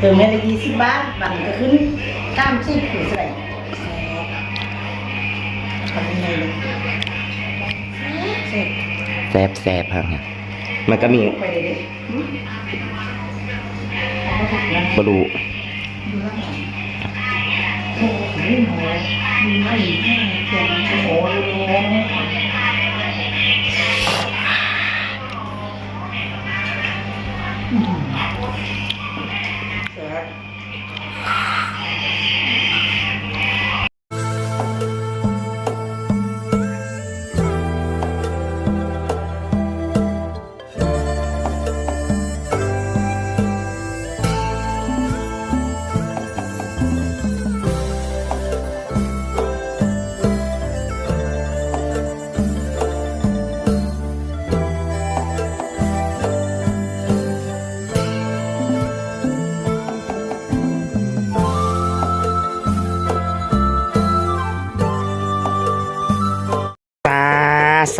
เติมเงินได้ยี่สิบบาทบัตรก็ขึ้นข้ามสิบหรือเท่าไหร่ทำยังไงเลยเสร็จแซบแซบพังอะมันก็มีไปเลยดิหืมเอามาถูกนะบรูดูแล้วหน่อยโอ้โหไม่หมอดูไม่แห้งเขียนโอ้โหดูโอ้โห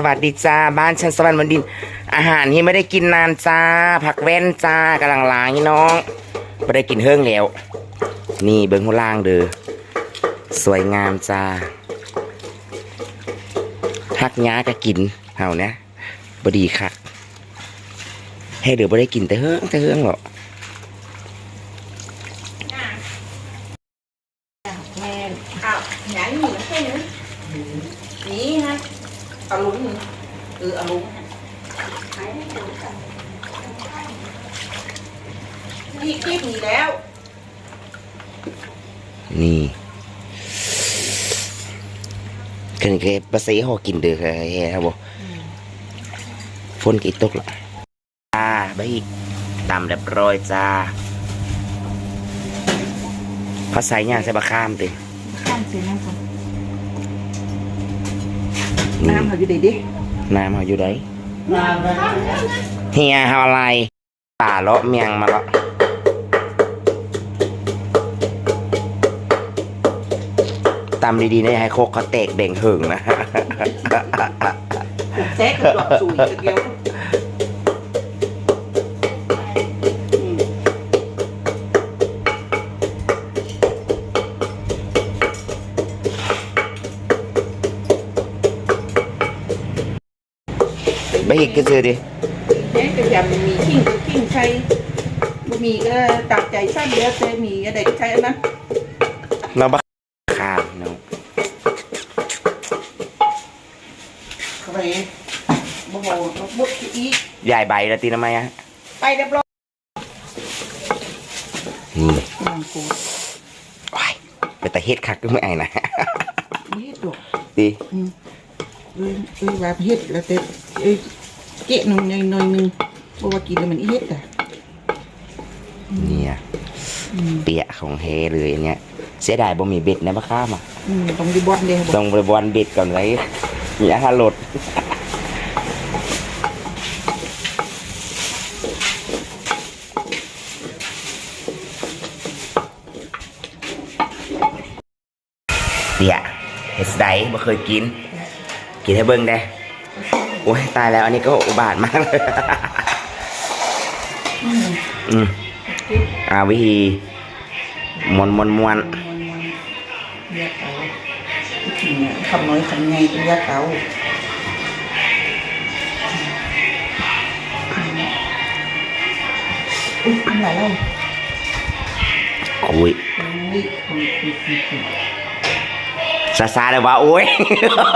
สวัสดีจ้า บ้านฉันสวรรค์บนดิน อาหารที่ไม่ได้กินนานจ้า ผักแว่นจ้ากำลังล้างนี่น้องไม่ได้กินเฮิ่งแล้ว นี่เบิ้งหัวล่างเด้อสวยงามจ้าทักย้าก็กินเฮานะบดีคักให้เดี๋ยวไม่ได้กินแต่เฮิ่งแต่เฮิ่งหรอกแม่อ้าวไหนหนีแค่นี้นี่ฮะ อาลุงนี่เออเอาลุงนี่คลิปนี้แล้ว นี่คันเคภาษาหอกินเด้อครับบ่ฝนกี่ตกละจ้าไปอีกตามเรียบร้อยจ้าภาษาย่างใส่บะข้ามติข้ามสีน้ำก่อน นี่น้ำเขาอยู่ดีดิน้ำเขาอยู่ไหนน้ำนะเฮียเฮาอะไรป่าเลาะเมียงมาเลาะตำดีๆนะอย่าให้โคกเขาแตกเบ่งหึงนะแจ๊กกับดอกสุยตะเกียว ไปอีกก็ซื้อดิแจ๊กกระยำมีขิงก็ขิงใช้บะหมี่ก็ตับใจสั้นเดียวแต่หมีก็เด็กใช้อันนั้นเราบักขามเนาะเข้าไปโอ้โหรถบุกอีกยายใบละตีทำไมอะไปเรียบร้อยนี่น้ำกูว้ายไปแต่เฮ็ดคักก็ไม่ไอ้นะนี่ดอกดีอืมเอ้ยเอ้ยว่าเฮ็ดแล้วแต่เอ้ย เจ๊หนึงหน่อยหน่อยหนึงบ่ว่ากินแล้วมันอีเฮ็ดอะเนี่ยอืมเปียกของเฮเลยอันเนี่ยเสียดายบ่มีเบ็ดนะบักข้ามอะอืมต้องดีบอนเด้บ่ต้องไปบอลเบ็ดก่อนไว้มีอาหารลดเปียเฮ็ดไดบ่เคยกิน กินให้เบิ่งได้ โอ้ยตายแล้วอันนี้ก็อุบาทมากเลย อืมอ่าวิธีมวนมวนมวนเรียกเอาอืมคำน้อยคำใหญ่ก็เรียกเอาอุ้ยอันไหนเล่าคุยอุ้ยคุยคุยคุยคุยซาซาเลยว่าโอ้ยหรอ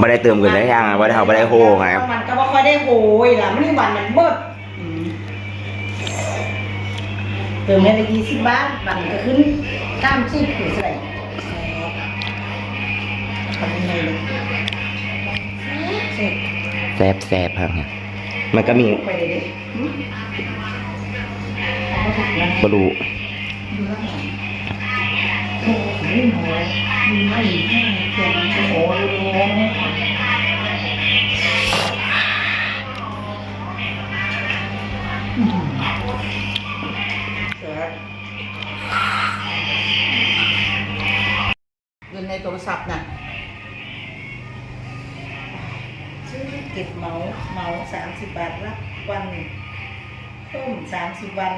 ไม่ได้เติมเงินได้ยังไม่ได้เขาไม่ได้โฮไงมันก็บ่ค่อยได้โหยล่ะมันนี่วันมันเบิดอืมเติมเงินได้ยี่สิบบาทบัตรก็ขึ้นข้ามสิบหรือเท่าไหร่ทำยังไงเลยเสร็จแซบแซบพังอะมันก็มีไปเลยดิหืมเอามาถูกนะบรูดูแล้ โทรศัพท์น่ะชื่อเก็บเหมาเหมาสามสิบบาทละวันต้มสามสิบวัน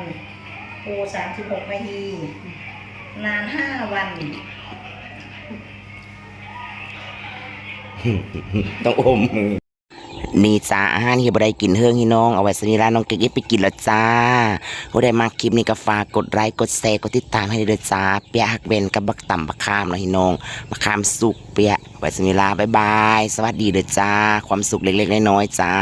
โอสามสิบหกนาที นานห้าวัน ต้องอมมือ นี่จ้าอาหารที่บได้กินเฮืองที่น้องเอาไว้สมีร้านน้องเก๊กไปกินแล้วจ้าบ่ได้มาคลิปนี้ก็ฝากกดไลค์กดแชร์กดติดตามให้ด้วยจ้าเปียหักเบนกับบักต่ำบักข้ามเนาะที่น้องบักข้ามสุกเปียไว้สมิลาบายบาย สวัสดีเด้อจ้า ความสุขเล็กๆน้อยๆจ้า